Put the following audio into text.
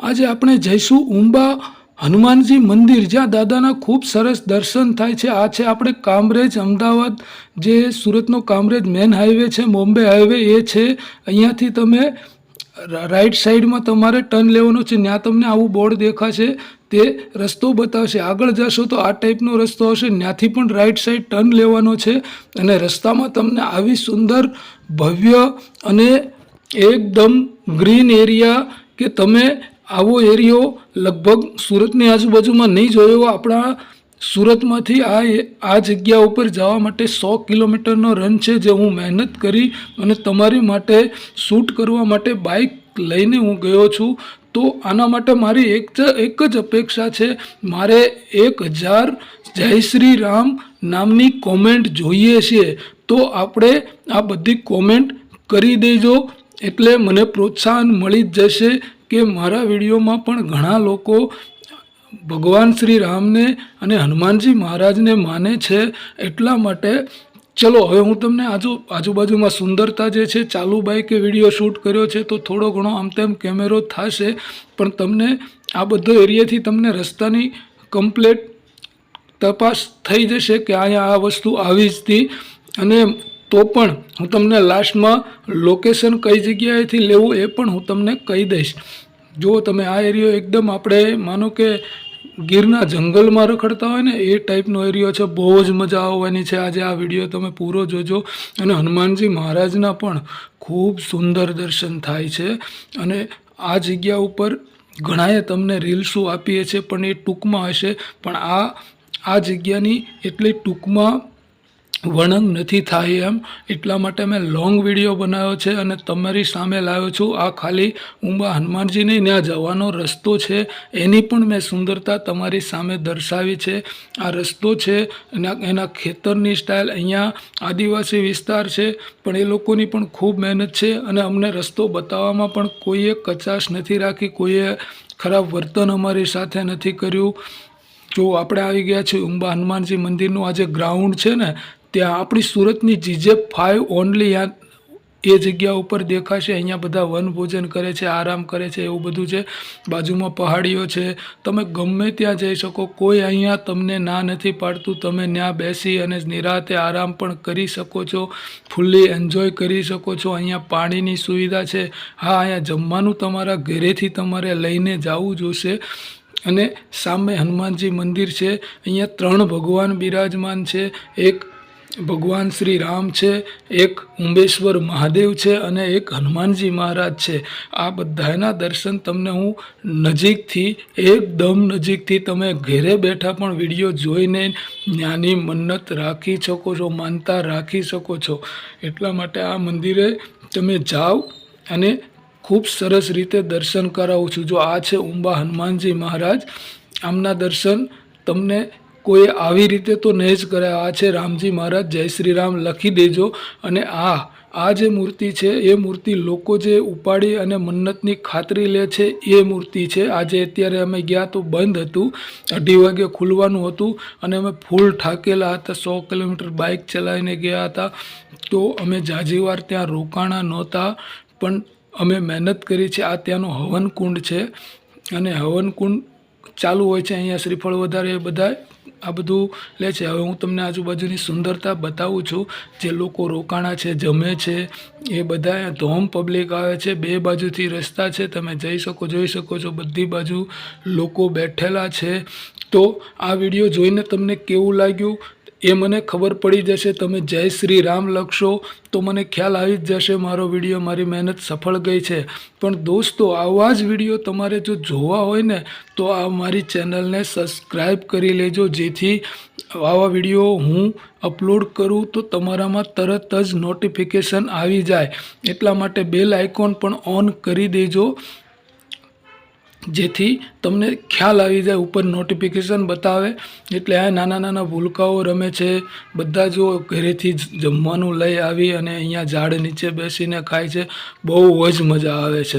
આજે આપણે જઈશું ઉંબા હનુમાનજી મંદિર, જ્યાં દાદાના ખૂબ સરસ દર્શન થાય છે. આ છે આપણે કામરેજ, અમદાવાદ જે સુરતનો કામરેજ મેન હાઈવે છે, બોમ્બે હાઈવે, એ છે. અહીંયાથી તમે રાઈટ સાઈડમાં તમારે ટર્ન લેવાનો છે ત્યાં તમને આવું બોર્ડ દેખાશે, તે રસ્તો બતાવશે. આગળ જશો તો આ ટાઈપનો રસ્તો હશે ત્યાંથી પણ રાઈટ સાઈડ ટર્ન લેવાનો છે અને રસ્તામાં તમને આવી સુંદર ભવ્ય અને એકદમ ગ્રીન એરિયા કે તમે આવો એરિયો લગભગ સુરતની આજુબાજુમાં નહીં જોયો આપણા સુરતમાંથી આ આ જગ્યા ઉપર જવા માટે સો કિલોમીટરનો રન છે જે હું મહેનત કરી અને તમારી માટે શૂટ કરવા માટે બાઇક લઈને હું ગયો છું. તો આના માટે મારી એક જ એક જ અપેક્ષા છે. મારે એક હજાર જય શ્રી રામ નામની કોમેન્ટ જોઈએ છે. તો આપણે આ બધી કોમેન્ટ કરી દેજો એટલે મને પ્રોત્સાહન મળી જ જશે. કે મારા વિડીયોમાં પણ ઘણા લોકો ભગવાન શ્રી રામને અને હનુમાનજી મહારાજને માને છે એટલા માટે. ચલો, હવે હું તમને આજુ, આજુબાજુમાં સુંદરતા જે છે ચાલુ બાઈકે વીડિયો શૂટ કર્યો છે, તો થોડો ઘણો આમ તેમ કેમેરો થશે, પણ તમને આ બધો એરિયાથી તમને રસ્તાની કમ્પ્લેટ તપાસ થઈ જશે કે અહીંયા આ વસ્તુ આવી જ હતી. અને તો પણ હું તમને લાસ્ટમાં લોકેશન કઈ જગ્યાએથી લેવું એ પણ હું તમને કહી દઈશ. જો તમે આ એરિયો એકદમ આપણે માનો કે ગીરના જંગલમાં રખડતા હોય ને, એ ટાઈપનો એરિયો છે. બહુ જ મજા આવવાની છે. આજે આ વીડિયો તમે પૂરો જોજો. અને હનુમાનજી મહારાજના પણ ખૂબ સુંદર દર્શન થાય છે. અને આ જગ્યા ઉપર ઘણાએ તમને રીલ્સો આપીએ છે પણ એ ટૂંકમાં હશે. પણ આ આ જગ્યાની એટલી ટૂંકમાં વર્ણન નથી થાય એમ. એટલા માટે મેં લોંગ વીડિયો બનાવ્યો છે અને તમારી સામે લાવ્યો છું. આ ખાલી ઉંબા હનુમાનજીને ત્યાં જવાનો રસ્તો છે. એની પણ મેં સુંદરતા તમારી સામે દર્શાવી છે. આ રસ્તો છે, એના એના ખેતરની સ્ટાઇલ અહીંયા આદિવાસી વિસ્તાર છે, પણ એ લોકોની પણ ખૂબ મહેનત છે અને અમને રસ્તો બતાવવામાં પણ કોઈએ કચાશ નથી રાખી, કોઈએ ખરાબ વર્તન અમારી સાથે નથી કર્યું. જો આપણે આવી ગયા છીએ ઉંબા હનુમાનજી મંદિરનું આ જે ગ્રાઉન્ડ છે ને ત્યાં આપણી સુરતની જીજે ફાઇવ ઓનલી યા એ જગ્યા ઉપર દેખાશે. અહીંયા બધા વનભોજન કરે છે, આરામ કરે છે, એવું બધું છે. બાજુમાં પહાડીઓ છે. તમે ગમે ત્યાં જઈ શકો. કોઈ અહીંયા તમને ના નથી પાડતું. તમે ત્યાં બેસી અને નિરાતે આરામ પણ કરી શકો છો. ફૂલ્લી એન્જોય કરી શકો છો. અહીંયા પાણીની સુવિધા છે. હા, અહીંયા જમવાનું તમારા ઘરેથી તમારે લઈને જવું જોશે. અને સામે હનુમાનજી મંદિર છે. અહીંયા ત્રણ ભગવાન બિરાજમાન છે. એક ભગવાન શ્રી રામ છે, એક ઉંબેશ્વર મહાદેવ છે અને એક હનુમાનજી મહારાજ છે. આ બધાના દર્શન તમને હું નજીકથી, એકદમ નજીકથી તમે ઘરે બેઠા પણ વીડિયો જોઈને જ્ઞાની મન્નત રાખી શકો છો, માનતા રાખી શકો છો. એટલા માટે આ મંદિરે તમે જાઓ અને ખૂબ સરસ રીતે દર્શન કરાવું છું. જો આ છે ઉંબા હનુમાનજી મહારાજ, આમના દર્શન તમને કોઈ આવી રીતે તો નહીં જ કરે આ છે રામજી મહારાજ, જય શ્રી રામ, લખી દેજો. અને આ આ જે મૂર્તિ છે, એ મૂર્તિ લોકો જે ઉપાડી અને મન્નતની ખાતરી લે છે, એ મૂર્તિ છે. આજે અત્યારે અમે ગયા તો બંધ હતું. અઢી વાગે ખુલવાનું હતું અને અમે ફૂલ ઠાકેલા હતા. સો કિલોમીટર બાઇક ચલાવીને ગયા હતા. તો અમે જાજીવાર ત્યાં રોકાણા નહોતા, પણ અમે મહેનત કરી છે. આ ત્યાંનું હવનકુંડ છે. અને હવનકુંડ ચાલુ હોય છે. અહીંયા શ્રીફળ વધારે એ બધા આ બધું લે છે. હવે હું તમને આજુબાજુની સુંદરતા બતાવું છું. જે લોકો રોકાણા છે, જમે છે, એ બધા ધોમ પબ્લિક આવે છે. બે બાજુથી રસ્તા છે. તમે જઈ શકો, જોઈ શકો છો. બધી બાજુ લોકો બેઠેલા છે. તો આ વીડિયો જોઈને તમને કેવું લાગ્યું? એ મને ખબર પડી જશે, તમે જય શ્રી રામ લખશો, તો મને ખ્યાલ આવી જ જશે મારો વીડિયો, મારી મહેનત સફળ ગઈ છે. પણ દોસ્તો, આવા જ વીડિયો તમારે જો જોવા હોય ને, તો આ મારી ચેનલને સબસ્ક્રાઈબ કરી લેજો. જેથી આવા વીડિયો હું અપલોડ કરું તો તમારામાં તરત જ નોટિફિકેશન આવી જાય. એટલા માટે બેલ આઇકોન પણ ઓન કરી દેજો. જેથી તમને ખ્યાલ આવી જાય, ઉપર નોટિફિકેશન બતાવે. એટલે આ નાના નાના ભૂલકાઓ રમે છે. બધા જો ઘરેથી જમવાનું લઈ આવી અને અહીંયા ઝાડ નીચે બેસીને ખાય છે, બહુ જ મજા આવે છે.